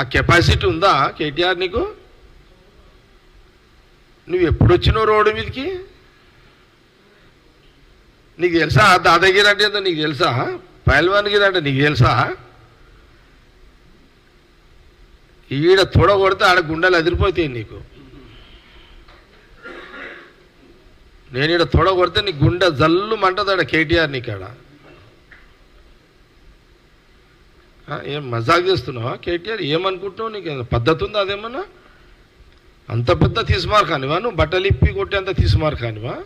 ఆ కెపాసిటీ ఉందా కేటీఆర్ నీకు? నువ్వు ఎప్పుడు వచ్చినావు రోడ్డు మీదకి? నీకు తెలుసా? దాదాగిరి అంటే ఏందో నీకు తెలుసా? పైల్వాన్గిరి అంటే నీకు తెలుసా? ఈడ తొడ కొడితే ఆడ గుండెలు అదిరిపోతాయి నీకు. నేను ఈడ తొడ కొడితే నీ గుండె జల్లు మంటదాడ కేటీఆర్ నీకు ఆడ ఆ, ఏం మజాక్ చేస్తున్నావా? కేటీఆర్ ఏమనుకుంటున్నావు? నీకు పద్ధతి ఉందా అదేమన్నా? అంత పెద్ద తీసుమార్ కానివా నువ్వు? బట్టలు ఇప్పి కొట్టేంత తీసుమార్ కానివా?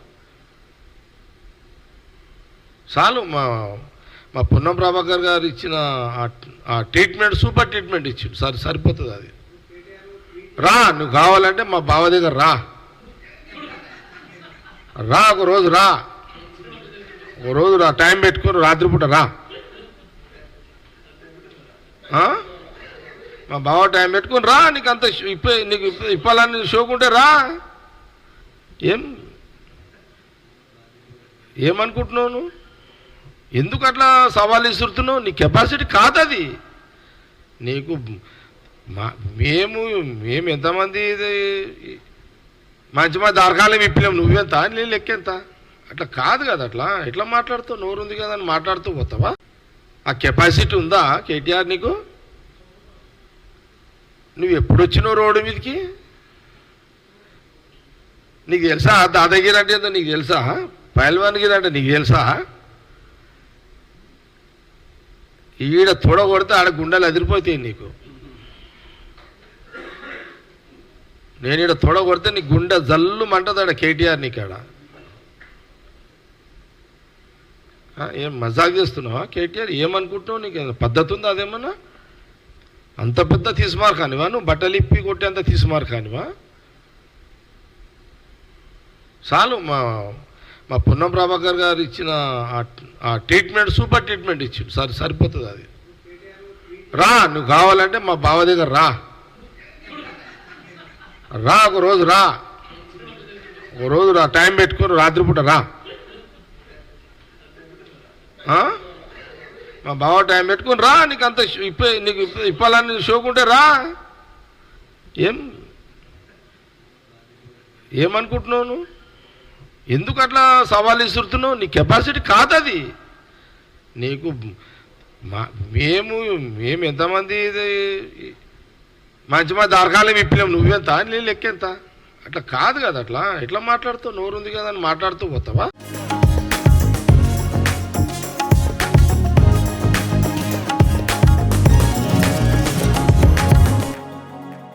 చాలు మా మా పొన్నం ప్రభాకర్ గారు ఇచ్చిన ఆ- ట్రీట్మెంట్ సూపర్ ట్రీట్మెంట్ ఇచ్చిండు. సరి సరిపోతుంది అది. రా నువ్వు కావాలంటే మా బావ దగ్గర రా. రా ఒక రోజు రా. ఒక రోజు రా టైం పెట్టుకొని రాత్రిపూట రా. మా బావ టైం పెట్టుకుని రా నీకు అంత ఇప్పే ఇప్ప నీకు ఇప్పాలని షోకుంటే రా. ఏం? ఏమనుకుంటున్నావు నువ్వు? ఎందుకు అట్లా సవాల్ ఇస్తున్నావు నీ కెపాసిటీ కాదది. నీకు మా మేము మేము ఎంతమంది ఇది? మంచి మంది దరకాలం విప్పినాం. నువ్వెంత? నేను లెక్కెంత అట్లా కాదు కదా అట్లా. ఎట్లా మాట్లాడుతావు? నోరుంది కదా అని మాట్లాడుతూ పోతావా? ఆ కెపాసిటీ ఉందా కేటీఆర్ నీకు? నువ్వు ఎప్పుడు వచ్చినావు రోడ్డు మీదకి? నీకు తెలుసా? దాదాగిరి అంటే ఏందో నీకు తెలుసా? పైల్వాన్గిరి అంటే నీకు తెలుసా? ఈడ తొడ కొడితే ఆడ గుండెలు అదిరిపోతాయి నీకు. నేను ఈడ తొడ కొడితే నీ గుండె జల్లు మంటదాడ కేటీఆర్ నీకు ఆడ ఆ, ఏం మజాక్ చేస్తున్నావా? కేటీఆర్ ఏమనుకుంటున్నావు నీకు పద్ధతి ఉందా అదేమన్నా? అంత పెద్ద తీసుమార్ కానివా? నువ్వు బట్టలు ఇప్పి కొట్టేంత తీసుమార్ కానివా? చాలు మా మా పున్నం ప్రభాకర్ గారు ఇచ్చిన ఆ- ట్రీట్మెంట్ సూపర్ ట్రీట్మెంట్ ఇచ్చిండు. సరి సరిపోతుంది అది. రా నువ్వు కావాలంటే మా బావ దగ్గర రా. రా ఒక రోజు రా. ఒక రోజు రా టైం పెట్టుకొని రాత్రిపూట రా. మా బావ టైం పెట్టుకుని రా నీకు అంత ఇప్పే ఇప్ప నీకు ఇప్ప- ఇప్పాలని షోకుంటే రా. ఏం? ఏమనుకుంటున్నావు నువ్వు? ఎందుకు అట్లా సవాల్ ఇస్తున్నావు నీ కెపాసిటీ కాదది. నీకు మా మేము మేము ఎంతమంది ఇది మంచి మంది దరకాలం నువ్వెంత? నీ లెక్కెంత? అట్లా కాదు కదా అట్లా. ఎట్లా మాట్లాడుతావు? నోరుంది కదా అని మాట్లాడుతూ పోతావా?